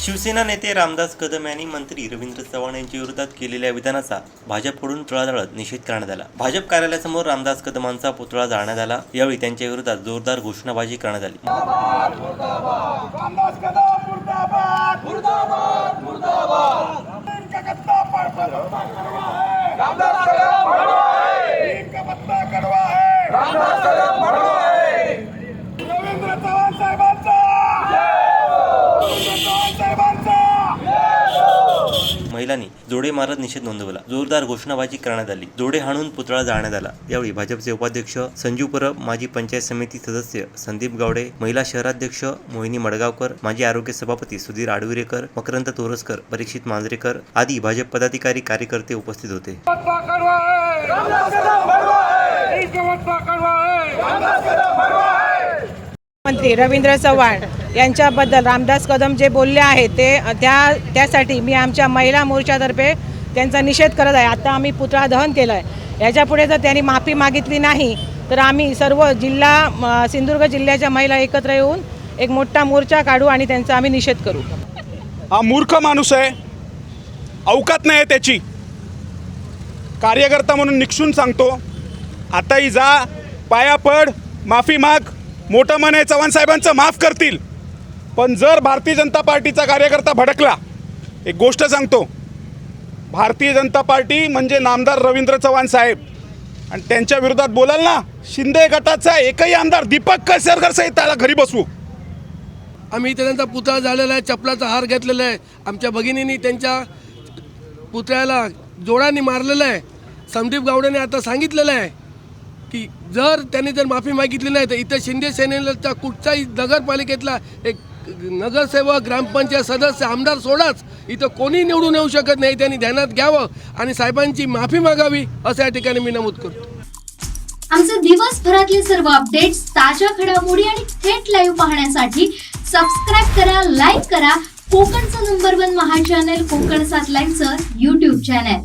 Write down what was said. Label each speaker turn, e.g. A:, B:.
A: Shiv Sena नेते रामदास कदम यांनी मंत्री रवींद्र चव्हाण यांच्या विरोधात केलेल्या विधानाचा भाजपकडून तुळाजाळत निषेध करण्यात आला. भाजप कार्यालयासमोर रामदास कदमांचा पुतळा जाळण्यात आला. यावेळी त्यांच्या विरोधात जोरदार घोषणाबाजी करण्यात आली.
B: रामदास कदम मुर्दाबाद मुर्दाबाद मुर्दाबाद इनका कत्ता पड़ता कड़वा है रामदास कदम कड़वा है इनका पत्ता कड़वा है रामदास कदम कड़वा है रवींद्र चव्हाण साहेबांचा रवींद्र चव्हाण साहेबांचा
A: महिलांनी जोडे मारत निषेध नोंदवला. जोरदार घोषणाबाजी करण्यात आली. जोडे हाणून पुतळा जाळण्यात आला. यावेळी भाजपचे उपाध्यक्ष संजू परब माजी पंचायत समिती सदस्य संदीप गावडे महिला शहराध्यक्ष मोहिनी मडगावकर माजी आरोग्य सभापती सुधीर आडविरेकर मकरंद तोरसकर परीक्षित मांजरेकर आदी भाजप पदाधिकारी कार्यकर्ते उपस्थित होते
B: पत्ता कड़वा है रामदास कदम कड़वा है इनका पत्ता कड़वा है रामदास कदम कड़वा है
C: मंत्री रवींद्र चव्हाण यांच्याबद्दल रामदास कदम जे बोलले आहेत ते त्या त्यासाठी मी आमच्या महिला मोर्चातर्फे त्यांचा निषेध करत आहे. आता आम्ही पुतळा दहन केलं आहे याच्यापुढे जर त्यांनी माफी मागितली नाही तर आम्ही सर्व जिल्हा सिंधुदुर्ग जिल्ह्याच्या महिला एकत्र येऊन एक मोठा मोर्चा काढू आणि त्यांचा आम्ही निषेध करू.
D: हा मूर्ख माणूस आहे. अवकात नाही आहे त्याची. कार्यकर्ता म्हणून निक्षून सांगतो आताही जा पाया पड माफी माग. मोठं मन आहे चव्हाण साहेबांचं माफ करतील. पण जर भारतीय जनता पार्टीचा कार्यकर्ता भडकला एक गोष्ट सांगतो. भारतीय जनता पार्टी म्हणजे नामदार रवींद्र चव्हाण साहेब. आणि त्यांच्या विरोधात बोलाल ना शिंदे गटाचा एकही आमदार दीपक केसरकर सहित त्याला घरी बसवू.
E: आम्ही इथे त्यांचा पुतळा झालेला आहे चपलाचा हार घेतलेला आहे. आमच्या भगिनींनी त्यांच्या पुतळ्याला जोडाने मारलेलं आहे. संदीप गावडेने आता सांगितलेलं आहे. की जर त्यांनी जर माफी मागितली नाही तर इथं शिंदे सेनेचा कुठचाही नगरपालिकेतला एक नगरसेवक ग्रामपंचायत सदस्य आमदार सोडाच. इथं कोणी निवडून येऊ शकत नाही त्यांनी ध्यानात घ्यावं आणि साहेबांची माफी मागावी असं या ठिकाणी मी नमूद करतो.
F: आमचे दिवसभरातले सर्व अपडेट्स ताज्या घडामोडी आणि थेट लाईव्ह पाहण्यासाठी सबस्क्राईब करा लाईक करा. कोकणचं नंबर वन महा चॅनल कोकण सात लाईव्हचं युट्यूब चॅनल